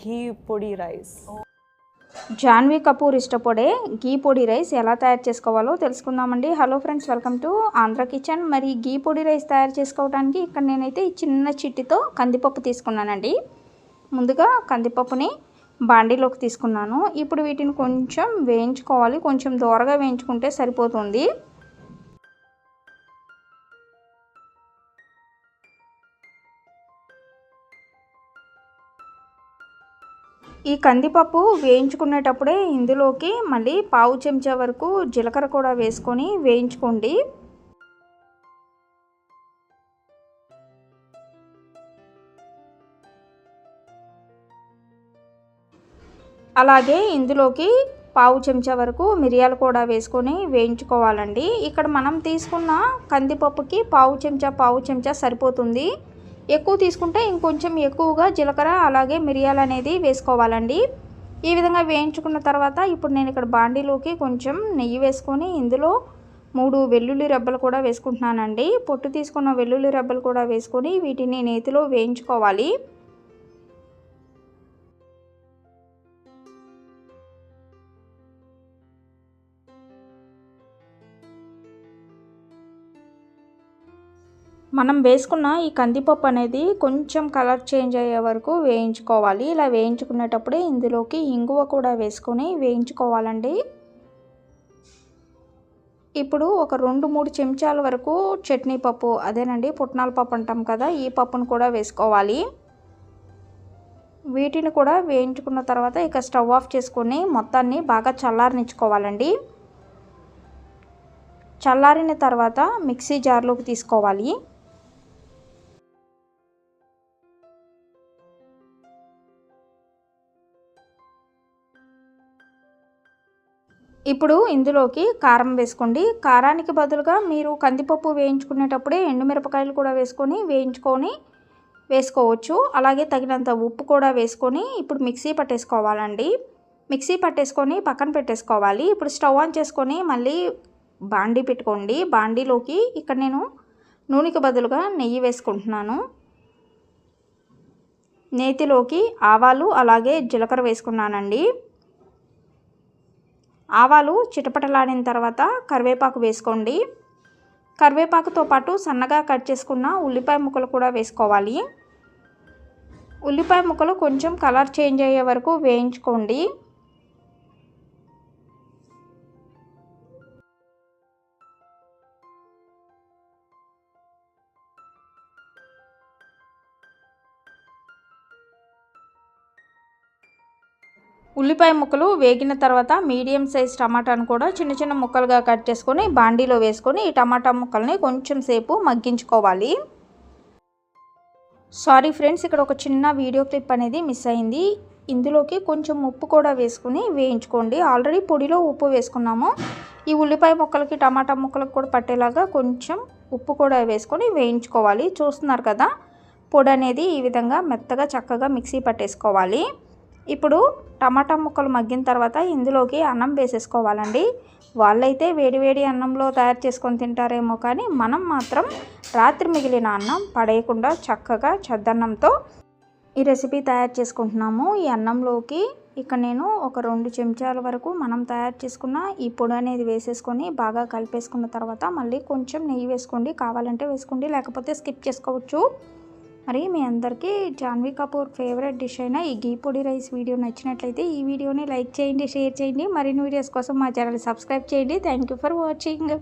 ఘీ పొడి రైస్. జాన్వీ కపూర్ ఇష్టపడే గీ పొడి రైస్ ఎలా తయారు చేసుకోవాలో తెలుసుకుందామండి. Hello friends welcome to Andhra kitchen. మరి గీ పొడి రైస్ తయారు చేసుకోవడానికి ఇక్కడ నేనైతే చిన్న చిట్టితో కందిపప్పు తీసుకున్నానండి. ముందుగా కందిపప్పుని బాండీలోకి తీసుకున్నాను. ఇప్పుడు వీటిని కొంచెం వేయించుకోవాలి. కొంచెం దూరగా వేయించుకుంటే సరిపోతుంది. ఈ కందిపప్పు వేయించుకునేటప్పుడే ఇందులోకి మళ్ళీ పావు చెంచా వరకు జీలకర్ర కూడా వేసుకొని వేయించుకోండి. అలాగే ఇందులోకి పావు చెంచా వరకు మిరియాలు కూడా వేసుకొని వేయించుకోవాలండి. ఇక్కడ మనం తీసుకున్న కందిపప్పుకి పావు చెంచా పావు చెంచా సరిపోతుంది. ఎక్కువ తీసుకుంటే ఇంకొంచెం ఎక్కువగా జీలకర్ర అలాగే మిరియాలు అనేది వేసుకోవాలండి. ఈ విధంగా వేయించుకున్న తర్వాత ఇప్పుడు నేను ఇక్కడ బాండీలోకి కొంచెం నెయ్యి వేసుకొని ఇందులో మూడు వెల్లుల్లి రెబ్బలు కూడా వేసుకుంటున్నానండి. పొట్టు తీసుకున్న వెల్లుల్లి రెబ్బలు కూడా వేసుకొని వీటిని నేతిలో వేయించుకోవాలి. మనం వేసుకున్న ఈ కందిపప్పు అనేది కొంచెం కలర్ చేంజ్ అయ్యే వరకు వేయించుకోవాలి. ఇలా వేయించుకునేటప్పుడే ఇందులోకి ఇంగువ కూడా వేసుకొని వేయించుకోవాలండి. ఇప్పుడు ఒక రెండు మూడు చెంచాల వరకు చట్నీ పప్పు అదేనండి పుట్నాల పప్పు అంటాం కదా ఈ పప్పును కూడా వేసుకోవాలి. వీటిని కూడా వేయించుకున్న తర్వాత ఇక స్టవ్ ఆఫ్ చేసుకొని మొత్తాన్ని బాగా చల్లారనిచ్చుకోవాలండి. చల్లారిన తర్వాత మిక్సీ జార్లోకి తీసుకోవాలి. ఇప్పుడు ఇందులోకి కారం వేసుకోండి. కారానికి బదులుగా మీరు కందిపప్పు వేయించుకునేటప్పుడే ఎండుమిరపకాయలు కూడా వేసుకొని వేయించుకొని వేసుకోవచ్చు. అలాగే తగినంత ఉప్పు కూడా వేసుకొని ఇప్పుడు మిక్సీ పట్టేసుకోవాలండి. మిక్సీ పట్టేసుకొని పక్కన పెట్టేసుకోవాలి. ఇప్పుడు స్టవ్ ఆన్ చేసుకొని మళ్ళీ బాండీ పెట్టుకోండి. బాండీలోకి ఇక్కడ నేను నూనెకి బదులుగా నెయ్యి వేసుకుంటున్నాను. నేతిలోకి ఆవాలు అలాగే జీలకర్ర వేసుకున్నానండి. ఆవాలు చిటపటలాడిన తర్వాత కరివేపాకు వేసుకోండి. కరివేపాకుతో పాటు సన్నగా కట్ చేసుకున్న ఉల్లిపాయ ముక్కలు కూడా వేసుకోవాలి. ఉల్లిపాయ ముక్కలు కొంచెం కలర్ చేంజ్ అయ్యే వరకు వేయించుకోండి. ఉల్లిపాయ ముక్కలు వేగిన తర్వాత మీడియం సైజ్ టమాటాను కూడా చిన్న చిన్న ముక్కలుగా కట్ చేసుకొని బాండీలో వేసుకొని ఈ టమాటా ముక్కల్ని కొంచెం సేపు మగ్గించుకోవాలి. సారీ ఫ్రెండ్స్ ఇక్కడ ఒక చిన్న వీడియో క్లిప్ అనేది మిస్ అయింది. ఇందులోకి కొంచెం ఉప్పు కూడా వేసుకుని వేయించుకోండి. ఆల్రెడీ పొడిలో ఉప్పు వేసుకున్నాము. ఈ ఉల్లిపాయ ముక్కలకి టమాటా ముక్కలకు కూడా పట్టేలాగా కొంచెం ఉప్పు కూడా వేసుకొని వేయించుకోవాలి. చూస్తున్నారు కదా పొడి అనేది ఈ విధంగా మెత్తగా చక్కగా మిక్సీ పట్టేసుకోవాలి. ఇప్పుడు టమాటా ముక్కలు మగ్గిన తర్వాత ఇందులోకి అన్నం వేసేసుకోవాలండి. వాళ్ళైతే వేడివేడి అన్నంలో తయారు చేసుకొని తింటారేమో కానీ మనం మాత్రం రాత్రి మిగిలిన అన్నం పడేయకుండా చక్కగా చద్దన్నంతో ఈ రెసిపీ తయారు చేసుకుంటున్నాము. ఈ అన్నంలోకి ఇక నేను ఒక రెండు చెంచాల వరకు మనం తయారు చేసుకున్న ఈ పొడి అనేది వేసేసుకొని బాగా కలిపేసుకున్న తర్వాత మళ్ళీ కొంచెం నెయ్యి వేసుకోండి. కావాలంటే వేసుకోండి లేకపోతే స్కిప్ చేసుకోవచ్చు. మరి మీ అందరికీ జాన్వీ కపూర్ ఫేవరెట్ డిష్ అయిన ఈ గీ పొడి రైస్ వీడియో నచ్చినట్లయితే ఈ వీడియోని లైక్ చేయండి షేర్ చేయండి. మరిన్ని వీడియోస్ కోసం మా ఛానల్ సబ్స్క్రైబ్ చేయండి. Thank you for watching